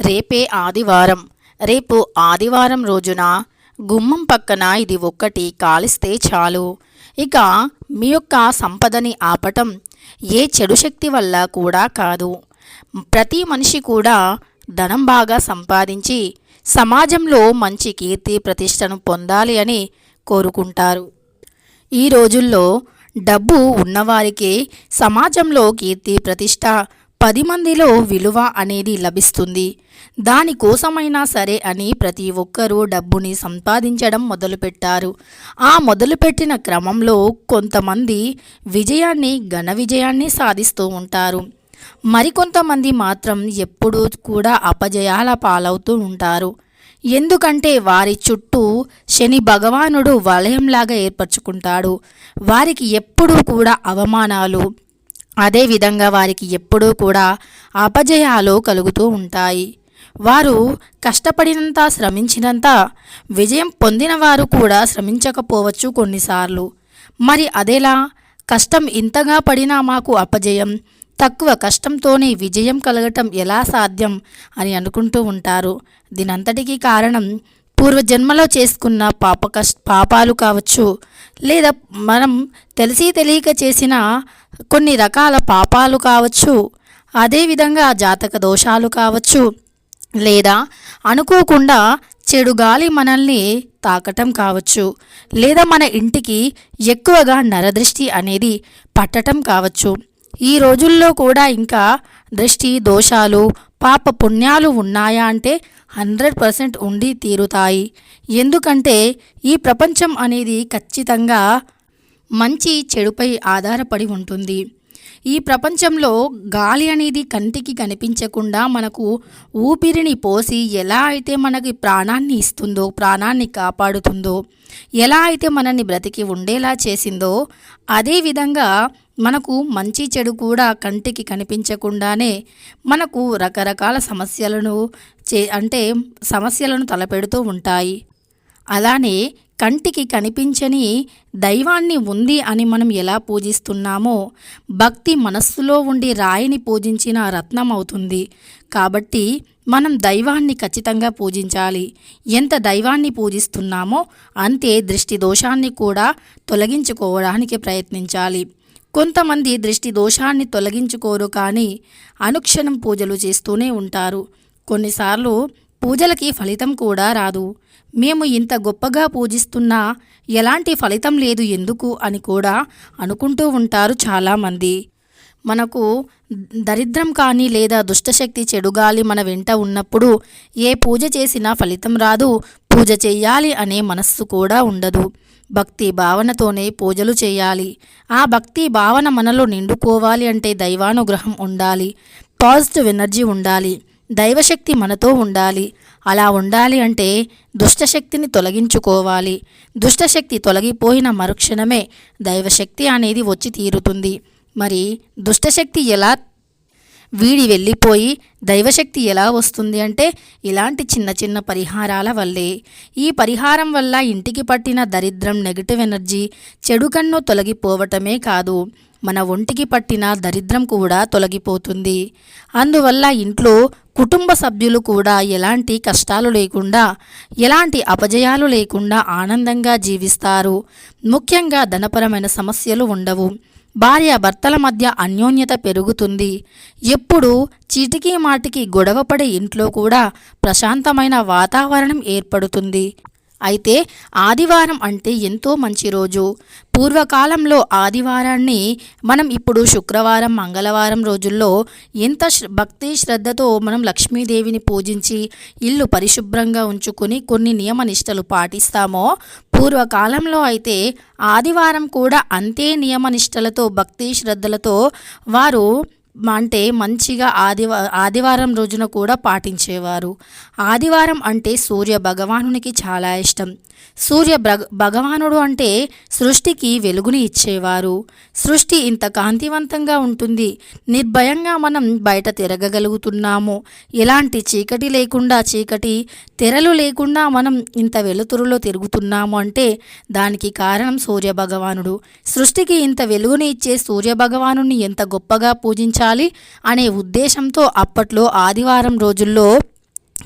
రేపే ఆదివారం. రేపు ఆదివారం రోజున గుమ్మం పక్కన ఇది ఒక్కటి కాలిస్తే చాలు. ఇక మీ యొక్క సంపదని ఆపటం ఏ చెడు శక్తి వల్ల కూడా కాదు. ప్రతి మనిషి కూడా ధనం బాగా సంపాదించి సమాజంలో మంచి కీర్తి ప్రతిష్టను పొందాలి అని కోరుకుంటారు. ఈ రోజుల్లో డబ్బు ఉన్నవారికి సమాజంలో కీర్తి ప్రతిష్ట పది మందిలో విలువ అనేది లభిస్తుంది. దానికోసమైనా సరే అని ప్రతి ఒక్కరూ డబ్బుని సంపాదించడం మొదలుపెట్టారు. ఆ మొదలుపెట్టిన క్రమంలో కొంతమంది విజయాన్ని ఘన విజయాన్ని సాధిస్తూ ఉంటారు. మరికొంతమంది మాత్రం ఎప్పుడూ కూడా అపజయాల పాలవుతూ ఉంటారు. ఎందుకంటే వారి చుట్టూ శని భగవానుడు వలయంలాగా ఏర్పరచుకుంటాడు. వారికి ఎప్పుడూ కూడా అవమానాలు అదేవిధంగా వారికి ఎప్పుడూ కూడా అపజయాలు కలుగుతూ ఉంటాయి. వారు కష్టపడినంత శ్రమించినంత విజయం పొందిన వారు కూడా శ్రమించకపోవచ్చు కొన్నిసార్లు. మరి అదేలా? కష్టం ఇంతగా పడినా మాకు అపజయం. తక్కువ కష్టంతోనే విజయం కలగటం ఎలా సాధ్యం అని అనుకుంటూ ఉంటారు. దీనంతటికీ కారణం పూర్వజన్మలో చేసుకున్న పాప కష్ట పాపాలు కావచ్చు లేదా మనం తెలిసి తెలియక చేసిన కొన్ని రకాల పాపాలు కావచ్చు అదేవిధంగా జాతక దోషాలు కావచ్చు లేదా అనుకోకుండా చెడు గాలి మనల్ని తాకటం కావచ్చు లేదా మన ఇంటికి ఎక్కువగా నరదృష్టి అనేది పట్టటం కావచ్చు. ఈ రోజుల్లో కూడా ఇంకా దృష్టి దోషాలు పాప పుణ్యాలు ఉన్నాయా అంటే హండ్రెడ్ పర్సెంట్ ఉండి తీరుతాయి. ఎందుకంటే ఈ ప్రపంచం అనేది ఖచ్చితంగా మంచి చెడుపై ఆధారపడి ఉంటుంది. ఈ ప్రపంచంలో గాలి అనేది కంటికి కనిపించకుండా మనకు ఊపిరిని పోసి ఎలా అయితే మనకి ప్రాణాన్ని ఇస్తుందో ప్రాణాన్ని కాపాడుతుందో ఎలా అయితే మనల్ని బ్రతికి ఉండేలా చేసిందో అదేవిధంగా మనకు మంచి చెడు కూడా కంటికి కనిపించకుండానే మనకు రకరకాల సమస్యలను చే అంటే సమస్యలను తలపెడుతూ ఉంటాయి. అలానే కంటికి కనిపించని దైవాన్ని ఉంది అని మనం ఎలా పూజిస్తున్నామో భక్తి మనస్సులో ఉండి రాయిని పూజించిన రత్నం అవుతుంది. కాబట్టి మనం దైవాన్ని ఖచ్చితంగా పూజించాలి. ఎంత దైవాన్ని పూజిస్తున్నామో అంతే దృష్టి దోషాన్ని కూడా తొలగించుకోవడానికి ప్రయత్నించాలి. కొంతమంది దృష్టి దోషాన్ని తొలగించుకోరు కానీ అనుక్షణం పూజలు చేస్తూనే ఉంటారు. కొన్నిసార్లు పూజలకి ఫలితం కూడా రాదు. మేము ఇంత గొప్పగా పూజిస్తున్నా ఎలాంటి ఫలితం లేదు ఎందుకు అని కూడా అనుకుంటూ ఉంటారు చాలామంది. మనకు దరిద్రం కానీ లేదా దుష్టశక్తి చెడుగాలి మన వెంట ఉన్నప్పుడు ఏ పూజ చేసినా ఫలితం రాదు. పూజ చెయ్యాలి అనే మనస్సు కూడా ఉండదు. భక్తి భావనతోనే పూజలు చేయాలి. ఆ భక్తి భావన మనలో నిండుకోవాలి అంటే దైవానుగ్రహం ఉండాలి. పాజిటివ్ ఎనర్జీ ఉండాలి. దైవశక్తి మనతో ఉండాలి. అలా ఉండాలి అంటే దుష్టశక్తిని తొలగించుకోవాలి. దుష్టశక్తి తొలగిపోయిన మరుక్షణమే దైవశక్తి అనేది వచ్చి తీరుతుంది. మరి దుష్టశక్తి ఎలా వీడి వెళ్ళిపోయి దైవశక్తి ఎలా వస్తుంది అంటే ఇలాంటి చిన్న చిన్న పరిహారాల వల్లే. ఈ పరిహారం వల్ల ఇంటికి పట్టిన దరిద్రం నెగిటివ్ ఎనర్జీ చెడు కన్ను తొలగిపోవటమే కాదు మన ఒంటికి పట్టిన దరిద్రం కూడా తొలగిపోతుంది. అందువల్ల ఇంట్లో కుటుంబ సభ్యులు కూడా ఎలాంటి కష్టాలు లేకుండా ఎలాంటి అపజయాలు లేకుండా ఆనందంగా జీవిస్తారు. ముఖ్యంగా ధనపరమైన సమస్యలు ఉండవు. భార్యాభర్తల మధ్య అన్యోన్యత పెరుగుతుంది. ఎప్పుడు చీటికి మాటికి గొడవపడే ఇంట్లో కూడా ప్రశాంతమైన వాతావరణం ఏర్పడుతుంది. అయితే ఆదివారం అంటే ఎంతో మంచి రోజు. పూర్వకాలంలో ఆదివారాన్ని మనం ఇప్పుడు శుక్రవారం మంగళవారం రోజుల్లో ఎంత భక్తి శ్రద్ధతో మనం లక్ష్మీదేవిని పూజించి ఇల్లు పరిశుభ్రంగా ఉంచుకుని కొన్ని నియమ నిష్టలు పాటిస్తామో పూర్వకాలంలో అయితే ఆదివారం కూడా అంతే నియమ నిష్టలతో భక్తి శ్రద్ధలతో వారు అంటే మంచిగా ఆదివా ఆదివారం రోజున కూడా పాటించేవారు. ఆదివారం అంటే సూర్య భగవానునికి చాలా ఇష్టం. సూర్య భగ భగవానుడు అంటే సృష్టికి వెలుగుని ఇచ్చేవారు. సృష్టి ఇంత కాంతివంతంగా ఉంటుంది. నిర్భయంగా మనం బయట తిరగగలుగుతున్నాము. ఎలాంటి చీకటి లేకుండా చీకటి తెరలు లేకుండా మనం ఇంత వెలుతురులో తిరుగుతున్నాము అంటే దానికి కారణం సూర్య భగవానుడు. సృష్టికి ఇంత వెలుగుని ఇచ్చే సూర్య భగవానుని ఎంత గొప్పగా పూజించాలి అనే ఉద్దేశంతో అప్పట్లో ఆదివారం రోజుల్లో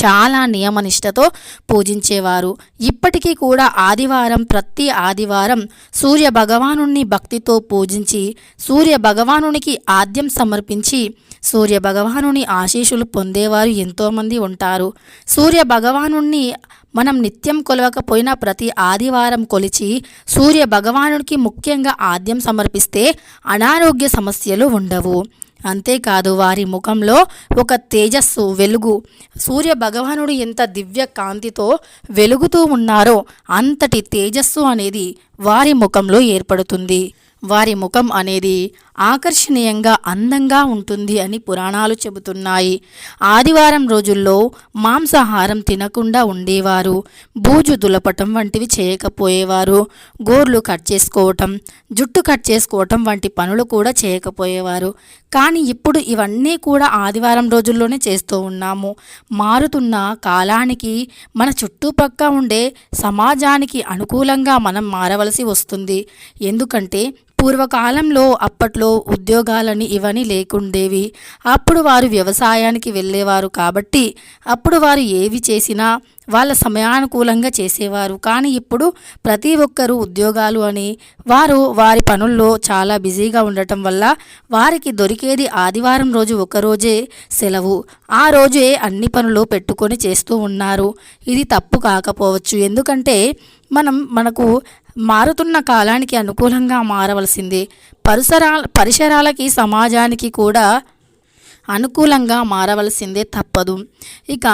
చాలా నియమనిష్టతో పూజించేవారు. ఇప్పటికీ కూడా ఆదివారం ప్రతి ఆదివారం సూర్య భగవానుణ్ణి భక్తితో పూజించి సూర్య భగవానునికి ఆద్యం సమర్పించి సూర్య భగవానుని ఆశీషులు పొందేవారు ఎంతోమంది ఉంటారు. సూర్య భగవానుణ్ణి మనం నిత్యం కొలవకపోయినా ప్రతి ఆదివారం కొలిచి సూర్య భగవానుడికి ముఖ్యంగా ఆద్యం సమర్పిస్తే అనారోగ్య సమస్యలు ఉండవు. అంతేకాదు వారి ముఖంలో ఒక తేజస్సు వెలుగు. సూర్య భగవానుడు ఎంత దివ్య కాంతితో వెలుగుతూ ఉన్నారో అంతటి తేజస్సు అనేది వారి ముఖంలో ఏర్పడుతుంది. వారి ముఖం అనేది ఆకర్షణీయంగా అందంగా ఉంటుంది అని పురాణాలు చెబుతున్నాయి. ఆదివారం రోజుల్లో మాంసాహారం తినకుండా ఉండేవారు బూజు దులపటం వంటివి చేయకపోయేవారు గోర్లు కట్ చేసుకోవటం జుట్టు కట్ చేసుకోవటం వంటి పనులు కూడా చేయకపోయేవారు. కానీ ఇప్పుడు ఇవన్నీ కూడా ఆదివారం రోజుల్లోనే చేస్తూ ఉన్నాము. మారుతున్న కాలానికి మన చుట్టుపక్క ఉండే సమాజానికి అనుకూలంగా మనం మారవలసి వస్తుంది. ఎందుకంటే పూర్వకాలంలో అప్పట్లో ఉద్యోగాలని ఇవని లేకుండేవి. అప్పుడు వారు వ్యవసాయానికి వెళ్ళేవారు కాబట్టి అప్పుడు వారు ఏవి చేసినా వాళ్ళ సమయానుకూలంగా చేసేవారు. కానీ ఇప్పుడు ప్రతి ఒక్కరూ ఉద్యోగాలు అని వారు వారి పనుల్లో చాలా బిజీగా ఉండటం వల్ల వారికి దొరికేది ఆదివారం రోజు ఒకరోజే సెలవు. ఆ రోజే అన్ని పనులు పెట్టుకొని చేస్తూ ఉన్నారు. ఇది తప్పు కాకపోవచ్చు. ఎందుకంటే మనం మనకు మారుతున్న కాలానికి అనుకూలంగా మారవలసిందే. పరిసరాల పరిసరాలకి సమాజానికి కూడా అనుకూలంగా మారవలసిందే తప్పదు. ఇక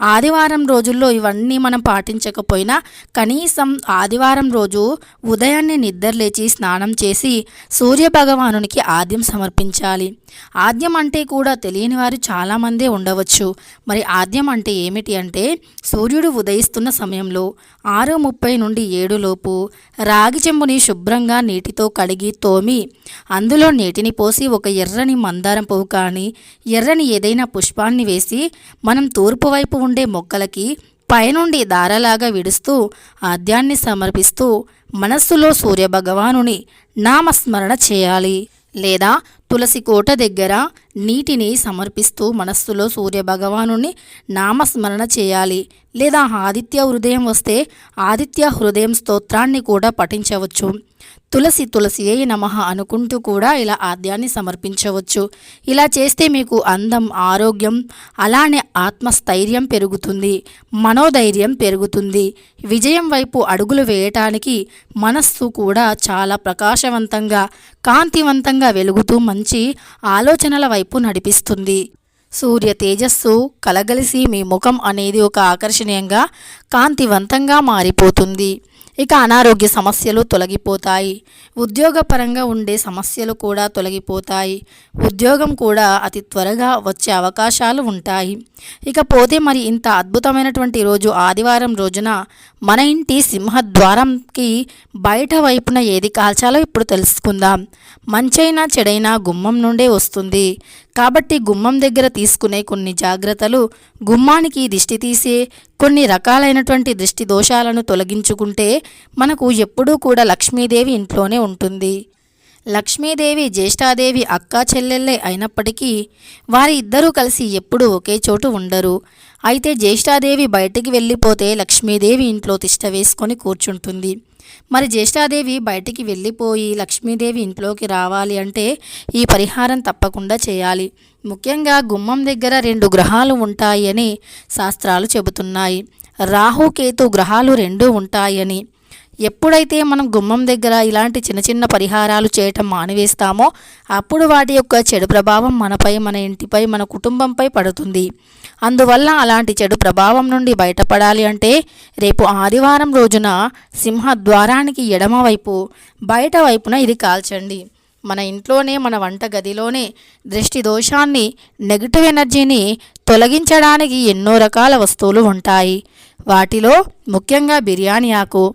ఆదివారం రోజుల్లో ఇవన్నీ మనం పాటించకపోయినా కనీసం ఆదివారం రోజు ఉదయాన్నే నిద్రలేచి స్నానం చేసి సూర్య భగవానునికి ఆద్యం సమర్పించాలి. ఆద్యం అంటే కూడా తెలియని వారు చాలామందే ఉండవచ్చు. మరి ఆద్యం అంటే ఏమిటి అంటే సూర్యుడు ఉదయిస్తున్న సమయంలో ఆరు ముప్పై నుండి ఏడులోపు రాగి చెంబుని శుభ్రంగా నీటితో కడిగి తోమి అందులో నీటిని పోసి ఒక ఎర్రని మందారం పువ్వు కానీ ఎర్రని ఏదైనా పుష్పాన్ని వేసి మనం తూర్పు వైపు ఉండే మొక్కలకి పైనుండి దారలాగా విడుస్తూ ఆద్యాన్ని సమర్పిస్తూ మనస్సులో సూర్యభగవానుని నామస్మరణ చేయాలి. లేదా తులసి కోట దగ్గర నీటిని సమర్పిస్తూ మనస్సులో సూర్యభగవాను నామస్మరణ చేయాలి. లేదా ఆదిత్య హృదయం వస్తే ఆదిత్య హృదయం స్తోత్రాన్ని కూడా పఠించవచ్చు. తులసి తులసి ఏ నమః అనుకుంటూ కూడా ఇలా ఆద్యాన్ని సమర్పించవచ్చు. ఇలా చేస్తే మీకు అందం ఆరోగ్యం అలానే ఆత్మస్థైర్యం పెరుగుతుంది మనోధైర్యం పెరుగుతుంది. విజయం వైపు అడుగులు వేయటానికి మనస్సు కూడా చాలా ప్రకాశవంతంగా కాంతివంతంగా వెలుగుతూ మంచి ఆలోచనల వైపు నడిపిస్తుంది. సూర్య తేజస్సు కలగలిసి మీ ముఖం అనేది ఒక ఆకర్షణీయంగా కాంతివంతంగా మారిపోతుంది. ఇక అనారోగ్య సమస్యలు తొలగిపోతాయి. ఉద్యోగపరంగా ఉండే సమస్యలు కూడా తొలగిపోతాయి. ఉద్యోగం కూడా అతి త్వరగా వచ్చే అవకాశాలు ఉంటాయి. ఇక పోతే మరి ఇంత అద్భుతమైనటువంటి రోజు ఆదివారం రోజున మన ఇంటి సింహద్వారంకి బయట వైపున ఏది కాల్చాలో ఇప్పుడు తెలుసుకుందాం. మంచైనా చెడైనా గుమ్మం నుండే వస్తుంది. కాబట్టి గుమ్మం దగ్గర తీసుకునే కొన్ని జాగ్రత్తలు గుమ్మానికి దిష్టి తీసే కొన్ని రకాలైనటువంటి దృష్టి దోషాలను తొలగించుకుంటే మనకు ఎప్పుడూ కూడా లక్ష్మీదేవి ఇంట్లోనే ఉంటుంది. లక్ష్మీదేవి జ్యేష్ఠాదేవి అక్కా చెల్లెళ్ళే అయినప్పటికీ వారి ఇద్దరూ కలిసి ఎప్పుడూ ఒకే చోటు ఉండరు. అయితే జ్యేష్ఠాదేవి బయటికి వెళ్ళిపోతే లక్ష్మీదేవి ఇంట్లో తిష్ట వేసుకొని కూర్చుంటుంది. మరి జ్యేష్ఠాదేవి బయటికి వెళ్ళిపోయి లక్ష్మీదేవి ఇంట్లోకి రావాలి అంటే ఈ పరిహారం తప్పకుండా చేయాలి. ముఖ్యంగా గుమ్మం దగ్గర రెండు గ్రహాలు ఉంటాయని శాస్త్రాలు చెబుతున్నాయి. రాహుకేతు గ్రహాలు రెండు ఉంటాయని ఎప్పుడైతే మనం గుమ్మం దగ్గర ఇలాంటి చిన్న చిన్న పరిహారాలు చేయటం మానివేస్తామో అప్పుడు వాటి యొక్క చెడు ప్రభావం మనపై మన ఇంటిపై మన కుటుంబంపై పడుతుంది. అందువల్ల అలాంటి చెడు ప్రభావం నుండి బయటపడాలి అంటే రేపు ఆదివారం రోజున సింహ ద్వారానికి ఎడమవైపు బయట వైపున ఇది కాల్చండి. మన ఇంట్లోనే మన వంట గదిలోనే దృష్టి దోషాన్ని నెగిటివ్ ఎనర్జీని తొలగించడానికి ఎన్నో రకాల వస్తువులు ఉంటాయి. వాటిలో ముఖ్యంగా బిర్యానీ ఆకు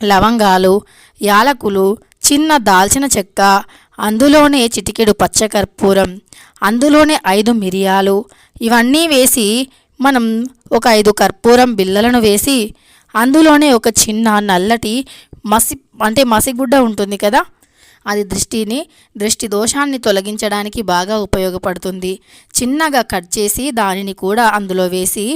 లవంగాలు యాలకులు చిన్న దాల్చిన చెక్క అందులోనే చిటికెడు పచ్చకర్పూరం అందులోనే ఐదు మిరియాలు ఇవన్నీ వేసి మనం ఒక ఐదు కర్పూరం బిళ్ళలను వేసి అందులోనే ఒక చిన్న నల్లటి మసి అంటే మసిగుడ్డ ఉంటుంది కదా? అది దృష్టిని దృష్టి దోషాన్ని తొలగించడానికి బాగా ఉపయోగపడుతుంది. చిన్నగా కట్ చేసి దానిని కూడా అందులో వేసి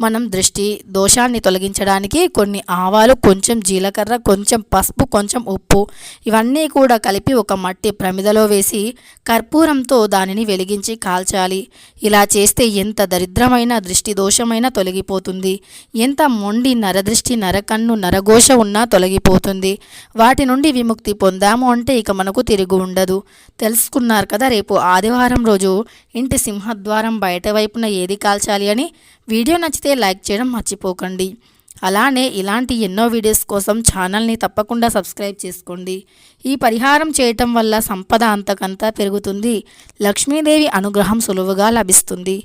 మనం దృష్టి దోషాన్ని తొలగించడానికి కొన్ని ఆవాలు కొంచెం జీలకర్ర కొంచెం పసుపు కొంచెం ఉప్పు ఇవన్నీ కూడా కలిపి ఒక మట్టి ప్రమిదలో వేసి కర్పూరంతో దానిని వెలిగించి కాల్చాలి. ఇలా చేస్తే ఎంత దరిద్రమైన దృష్టి దోషమైన తొలగిపోతుంది. ఎంత మొండి నరదృష్టి నరకన్ను నరఘోష ఉన్నా తొలగిపోతుంది. వాటి నుండి విముక్తి పొందాము అంటే ఇక మనకు తిరుగు ఉండదు. తెలుసుకున్నారు కదా రేపు ఆదివారం రోజు ఇంటి సింహద్వారం బయట వైపున ఏది కాల్చాలి అని? వీడియో నచ్చితే లైక్ చేయడం మర్చిపోకండి. అలానే ఇలాంటి ఎన్నో వీడియోస్ కోసం ఛానల్ని తప్పకుండా సబ్స్క్రైబ్ చేసుకోండి. ఈ పరిహారం చేయటం వల్ల సంపద అంతకంతా పెరుగుతుంది. లక్ష్మీదేవి అనుగ్రహం సులువుగా లభిస్తుంది.